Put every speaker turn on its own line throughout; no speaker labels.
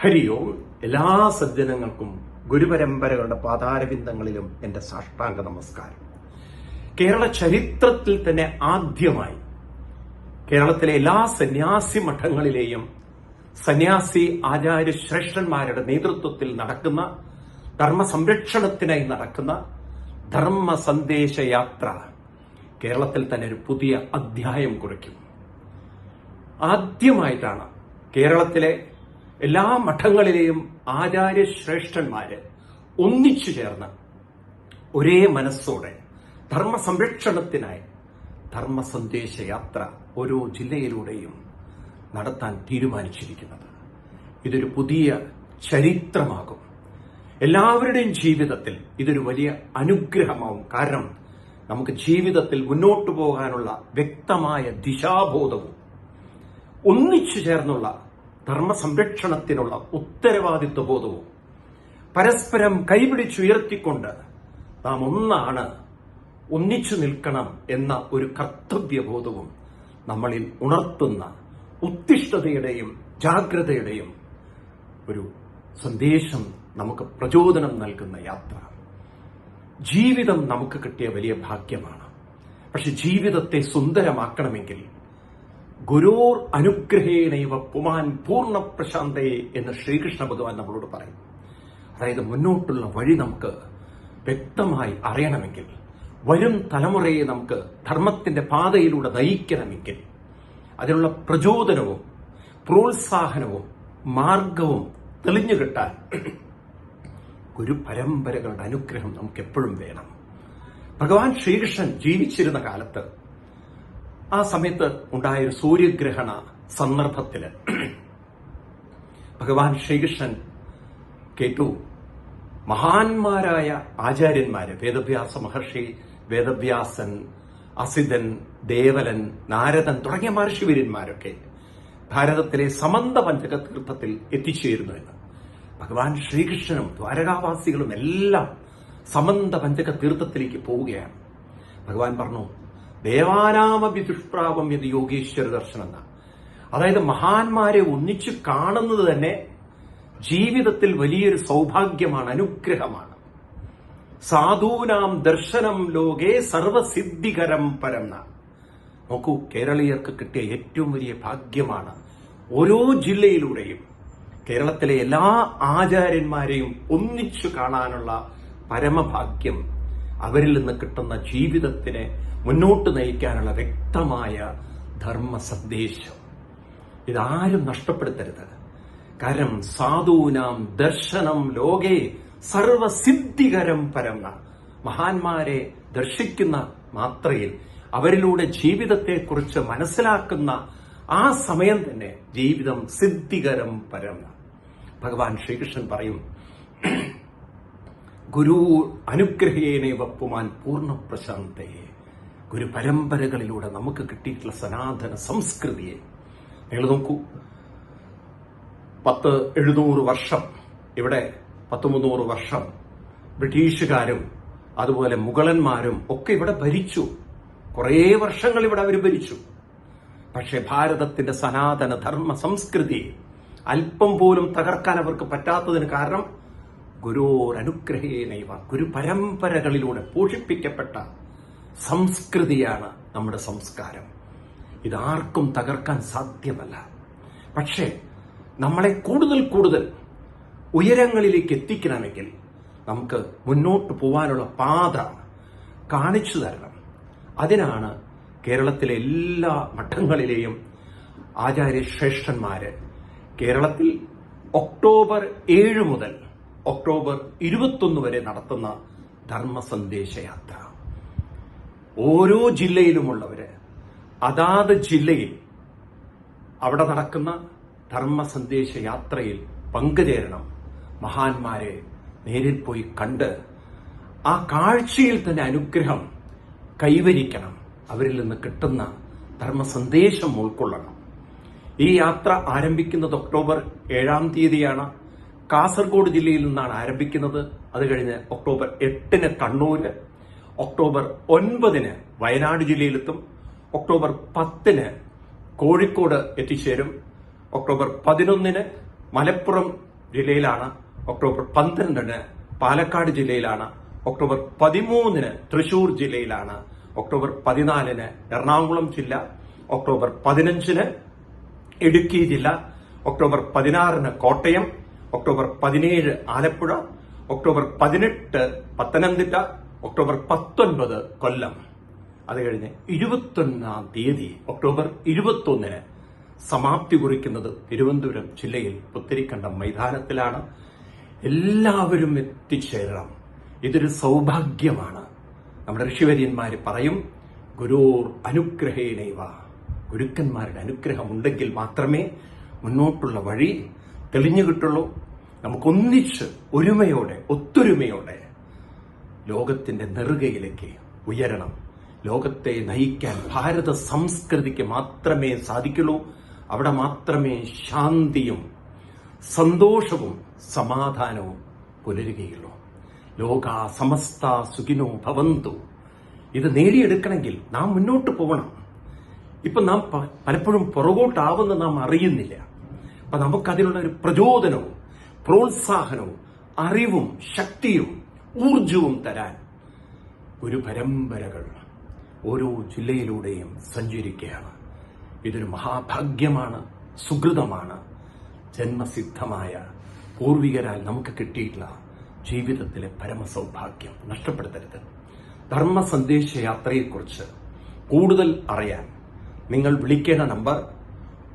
ഹരി ഓം എല്ലാ സജ്ജനങ്ങൾക്കും ഗുരുപരമ്പരകളുടെ പാതാരബിന്ദങ്ങളിലും എന്റെ സാഷ്ടാംഗ നമസ്കാരം. കേരള ചരിത്രത്തിൽ തന്നെ ആദ്യമായി കേരളത്തിലെ എല്ലാ സന്യാസി മഠങ്ങളിലെയും സന്യാസി ആചാര്യ ശ്രേഷ്ഠന്മാരുടെ നേതൃത്വത്തിൽ നടക്കുന്ന ധർമ്മ സംരക്ഷണത്തിനായി നടക്കുന്ന ധർമ്മ സന്ദേശ യാത്ര കേരളത്തിൽ തന്നെ ഒരു പുതിയ അധ്യായം കുറിക്കും. ആദ്യമായിട്ടാണ് കേരളത്തിലെ എല്ലാ മഠങ്ങളിലെയും ആചാര്യ ശ്രേഷ്ഠന്മാര് ഒന്നിച്ചു ചേർന്ന് ഒരേ മനസ്സോടെ ധർമ്മ സംരക്ഷണത്തിനായി ധർമ്മ സന്ദേശ യാത്ര ഓരോ ജില്ലയിലൂടെയും നടത്താൻ തീരുമാനിച്ചിരിക്കുന്നത്. ഇതൊരു പുതിയ ചരിത്രമാകും. എല്ലാവരുടെയും ജീവിതത്തിൽ ഇതൊരു വലിയ അനുഗ്രഹമാവും. കാരണം നമുക്ക് ജീവിതത്തിൽ മുന്നോട്ടു പോകാനുള്ള വ്യക്തമായ ദിശാബോധവും ഒന്നിച്ചു ചേർന്നുള്ള ധർമ്മ സംരക്ഷണത്തിനുള്ള ഉത്തരവാദിത്വ ബോധവും പരസ്പരം കൈപിടിച്ചുയർത്തിക്കൊണ്ട് നാം ഒന്നാണ് ഒന്നിച്ചു നിൽക്കണം എന്ന ഒരു കർത്തവ്യബോധവും നമ്മളിൽ ഉണർത്തുന്ന ഉത്തിഷ്ഠതയുടെയും ജാഗ്രതയുടെയും ഒരു സന്ദേശം നമുക്ക് പ്രചോദനം നൽകുന്ന യാത്ര. ജീവിതം നമുക്ക് കിട്ടിയ വലിയ ഭാഗ്യമാണ്. പക്ഷെ ജീവിതത്തെ സുന്ദരമാക്കണമെങ്കിൽ ഗുരോർ അനുഗ്രഹേണൈവ പുമാൻ പൂർണ പ്രശാന്തേ എന്ന് ശ്രീകൃഷ്ണ ഭഗവാൻ നമ്മളോട് പറയും. അതായത് മുന്നോട്ടുള്ള വഴി നമുക്ക് വ്യക്തമായി അറിയണമെങ്കിൽ വരും തലമുറയെ നമുക്ക് ധർമ്മത്തിന്റെ പാതയിലൂടെ നയിക്കണമെങ്കിൽ അതിനുള്ള പ്രചോദനവും പ്രോത്സാഹനവും മാർഗവും തെളിഞ്ഞു കിട്ടാൻ ഗുരു പരമ്പരകളുടെ അനുഗ്രഹം നമുക്ക് എപ്പോഴും വേണം. ഭഗവാൻ ശ്രീകൃഷ്ണൻ ജീവിച്ചിരുന്ന കാലത്ത് ആ സമയത്ത് ഉണ്ടായ ഒരു സൂര്യഗ്രഹണ സന്ദർഭത്തിൽ ഭഗവാൻ ശ്രീകൃഷ്ണൻ കേട്ടു. മഹാന്മാരായ ആചാര്യന്മാര് വേദവ്യാസ മഹർഷി വേദവ്യാസൻ അസിതൻ ദേവലൻ നാരദൻ തുടങ്ങിയ മഹർഷിവീരന്മാരൊക്കെ ഭാരതത്തിലെ സമന്ത പഞ്ചക തീർത്ഥത്തിൽ എത്തിച്ചേരുന്നു എന്ന്. ഭഗവാൻ ശ്രീകൃഷ്ണനും ദ്വാരകാവാസികളും എല്ലാം സമന്ത പഞ്ചക തീർത്ഥത്തിലേക്ക് പോവുകയാണ്. ഭഗവാൻ പറഞ്ഞു ദേവാനാമഭി ദുഷ്പ്രാപം ഇത് യോഗീശ്വര ദർശനം എന്ന അതായത് മഹാന്മാരെ ഒന്നിച്ചു കാണുന്നത് തന്നെ ജീവിതത്തിൽ വലിയൊരു സൗഭാഗ്യമാണ് അനുഗ്രഹമാണ്. സാധൂനാം ദർശനം ലോകേ സർവസിദ്ധികരം പരന്ന. നോക്കൂ കേരളീയർക്ക് കിട്ടിയ ഏറ്റവും വലിയ ഭാഗ്യമാണ് ഓരോ ജില്ലയിലൂടെയും കേരളത്തിലെ എല്ലാ ആചാര്യന്മാരെയും ഒന്നിച്ചു കാണാനുള്ള പരമഭാഗ്യം അവരിൽ നിന്ന് കിട്ടുന്ന ജീവിതത്തിനെ മുന്നോട്ട് നയിക്കാനുള്ള വ്യക്തമായ ധർമ്മ സന്ദേശം ഇതാരും നഷ്ടപ്പെടുത്തരുത്. കാരണം സാധൂനാം ദർശനം ലോകേ സർവസിദ്ധികരം പരമ. മഹാന്മാരെ ദർശിക്കുന്ന മാത്രയിൽ അവരിലൂടെ ജീവിതത്തെക്കുറിച്ച് മനസ്സിലാക്കുന്ന ആ സമയം തന്നെ ജീവിതം സിദ്ധികരം പരമ. ഭഗവാൻ ശ്രീകൃഷ്ണൻ പറയും ഗുരു അനുഗ്രഹേനെ പുമാൻ പൂർണ പ്രശാന്തയെ ഗുരു പരമ്പരകളിലൂടെ നമുക്ക് കിട്ടിയിട്ടുള്ള സനാതന സംസ്കൃതിയെ നിങ്ങൾ നോക്കൂ പത്ത് എഴുന്നൂറ് വർഷം ഇവിടെ പത്ത് മുന്നൂറ് വർഷം ബ്രിട്ടീഷുകാരും അതുപോലെ മുഗളന്മാരും ഒക്കെ ഇവിടെ ഭരിച്ചു. കുറേ വർഷങ്ങൾ ഇവിടെ അവർ ഭരിച്ചു. പക്ഷേ ഭാരതത്തിന്റെ സനാതന ധർമ്മ സംസ്കൃതി അല്പം പോലും തകർക്കാൻ അവർക്ക് പറ്റാത്തതിന് കാരണം ഗുരുവോരനുഗ്രഹേനൈവ ഗുരു പരമ്പരകളിലൂടെ പോഷിപ്പിക്കപ്പെട്ട സംസ്കൃതിയാണ് നമ്മുടെ സംസ്കാരം. ഇതാർക്കും തകർക്കാൻ സാധ്യമല്ല. പക്ഷേ നമ്മളെ കൂടുതൽ കൂടുതൽ ഉയരങ്ങളിലേക്ക് എത്തിക്കണമെങ്കിൽ നമുക്ക് മുന്നോട്ട് പോകാനുള്ള പാത കാണിച്ചു തരണം. അതിനാണ് കേരളത്തിലെ എല്ലാ മഠങ്ങളിലെയും ആചാര്യശ്രേഷ്ഠന്മാര് കേരളത്തിൽ ഒക്ടോബർ ഏഴ് മുതൽ ഒക്ടോബർ ഇരുപത്തൊന്ന് വരെ നടത്തുന്ന ധർമ്മ സന്ദേശയാത്ര ഓരോ ജില്ലയിലുമുള്ളവര് അതാത് ജില്ലയിൽ അവിടെ നടക്കുന്ന ധർമ്മ സന്ദേശ യാത്രയിൽ പങ്കുചേരണം മഹാന്മാരെ നേരിൽ പോയി കണ്ട് ആ കാഴ്ചയിൽ തന്നെ അനുഗ്രഹം കൈവരിക്കണം. അവരിൽ നിന്ന് കിട്ടുന്ന ധർമ്മ സന്ദേശം ഉൾക്കൊള്ളണം. ഈ യാത്ര ആരംഭിക്കുന്നത് ഒക്ടോബർ ഏഴാം തീയതിയാണ്. കാസർഗോഡ് ജില്ലയിൽ നിന്നാണ് ആരംഭിക്കുന്നത്. അത് കഴിഞ്ഞ് ഒക്ടോബർ എട്ടിന് കണ്ണൂര് ഒക്ടോബർ ഒൻപതിന് വയനാട് ജില്ലയിലെത്തും ഒക്ടോബർ പത്തിന് കോഴിക്കോട് എത്തിച്ചേരും ഒക്ടോബർ പതിനൊന്നിന് മലപ്പുറം ജില്ലയിലാണ് ഒക്ടോബർ പന്ത്രണ്ടിന് പാലക്കാട് ജില്ലയിലാണ് ഒക്ടോബർ പതിമൂന്നിന് തൃശൂർ ജില്ലയിലാണ് ഒക്ടോബർ പതിനാലിന് എറണാകുളം ജില്ല ഒക്ടോബർ പതിനഞ്ചിന് ഇടുക്കി ജില്ല ഒക്ടോബർ പതിനാറിന് കോട്ടയം ഒക്ടോബർ പതിനേഴ് ആലപ്പുഴ ഒക്ടോബർ പതിനെട്ട് പത്തനംതിട്ട ഒക്ടോബർ പത്തൊൻപത് കൊല്ലം. അത് കഴിഞ്ഞ് ഇരുപത്തൊന്നാം തീയതി ഒക്ടോബർ ഇരുപത്തൊന്നിന് സമാപ്തി കുറിക്കുന്നത് തിരുവനന്തപുരം ജില്ലയിൽ പുത്തിരിക്കണ്ടം മൈതാനത്തിലാണ്. എല്ലാവരും എത്തിച്ചേരണം. ഇതൊരു സൗഭാഗ്യമാണ്. നമ്മുടെ ഋഷിവര്യന്മാർ പറയും ഗുരുർ അനുഗ്രഹേനൈവ. ഗുരുക്കന്മാരുടെ അനുഗ്രഹമുണ്ടെങ്കിൽ മാത്രമേ മുന്നോട്ടുള്ള വഴി തെളിഞ്ഞു കിട്ടുള്ളൂ. നമുക്കൊന്നിച്ച് ഒരുമയോടെ ഒത്തൊരുമയോടെ ലോകത്തിന്റെ നെറുകയിലേക്ക് ഉയരണം. ലോകത്തെ നയിക്കാൻ ഭാരത സംസ്കൃതിക്ക് മാത്രമേ സാധിക്കുള്ളൂ. അവിടെ മാത്രമേ ശാന്തിയും സന്തോഷവും സമാധാനവും പുലരുകയുള്ളൂ. ലോക സമസ്ത സുഖിനോ ഭവന്തു. ഇത് നേടിയെടുക്കണമെങ്കിൽ നാം മുന്നോട്ട് പോകണം. ഇപ്പൊ നാം പലപ്പോഴും പുറകോട്ടാവുന്ന നാം അറിയുന്നില്ല. അപ്പൊ നമുക്കതിനുള്ള ഒരു പ്രചോദനവും പ്രോത്സാഹനവും അറിവും ശക്തിയും ഊർജവും തരാൻ ഒരു പരമ്പരകൾ ഓരോ ജില്ലയിലൂടെയും സഞ്ചരിക്കുകയാണ്. ഇതൊരു മഹാഭാഗ്യമാണ് സുഹൃതമാണ് ജന്മസിദ്ധമായ പൂർവികരാൽ നമുക്ക് കിട്ടിയിട്ടുള്ള ജീവിതത്തിലെ പരമസൗഭാഗ്യം നഷ്ടപ്പെടുത്തരുത്. ധർമ്മ സന്ദേശ യാത്രയെക്കുറിച്ച് കൂടുതൽ അറിയാൻ നിങ്ങൾ വിളിക്കേണ്ട നമ്പർ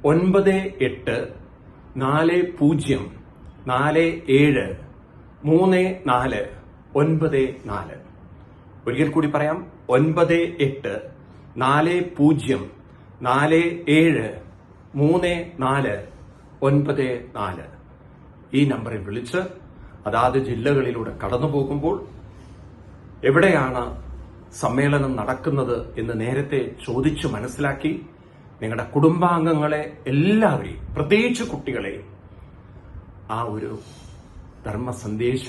ഒൻപത് എട്ട് നാല് പൂജ്യം നാല് ഏഴ് മൂന്ന് നാല് ഒൻപത് നാല്. ഒരിക്കൽ കൂടി പറയാം ഒൻപത് എട്ട് നാല് പൂജ്യം നാല് ഏഴ് മൂന്ന് നാല് ഒൻപത് നാല്. ഈ നമ്പറിൽ വിളിച്ച് അതാത് ജില്ലകളിലൂടെ കടന്നു പോകുമ്പോൾ എവിടെയാണ് സമ്മേളനം നടക്കുന്നത് എന്ന് നേരത്തെ ചോദിച്ചു മനസ്സിലാക്കി നിങ്ങളുടെ കുടുംബാംഗങ്ങളെ എല്ലാവരെയും പ്രത്യേകിച്ച് കുട്ടികളെ ആ ഒരു ധർമ്മ സന്ദേശ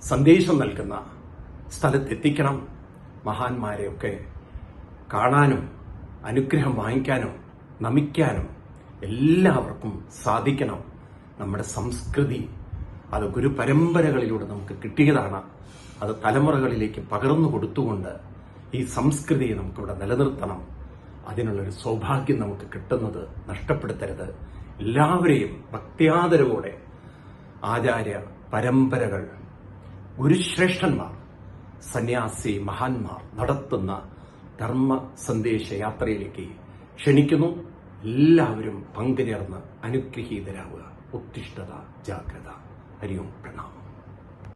സന്ദേശം നൽകുന്ന സ്ഥലത്തെത്തിക്കണം. മഹാന്മാരെയൊക്കെ കാണാനും അനുഗ്രഹം വാങ്ങിക്കാനും നമിക്കാനും എല്ലാവർക്കും സാധിക്കണം. നമ്മുടെ സംസ്കൃതി അത് ഗുരുപരമ്പരകളിലൂടെ നമുക്ക് കിട്ടിയതാണ്. അത് തലമുറകളിലേക്ക് പകർന്നു കൊടുത്തുകൊണ്ട് ഈ സംസ്കൃതിയെ നമുക്കിവിടെ നിലനിർത്തണം. അതിനുള്ളൊരു സൗഭാഗ്യം നമുക്ക് കിട്ടുന്നത് നഷ്ടപ്പെടുത്തരുത്. എല്ലാവരെയും ഭക്തിയാദരവോടെ ആചാര്യ പരമ്പരകൾ ഗുരുശ്രേഷ്ഠന്മാർ സന്യാസി മഹാന്മാർ നടത്തുന്ന ധർമ്മ സന്ദേശ യാത്രയിലേക്ക് ക്ഷണിക്കുന്നു. എല്ലാവരും പങ്കുചേർന്ന് അനുഗ്രഹീതരാവുക. ഉത്തിഷ്ഠത ജാഗ്രത. ഹരിയും പ്രണാമം.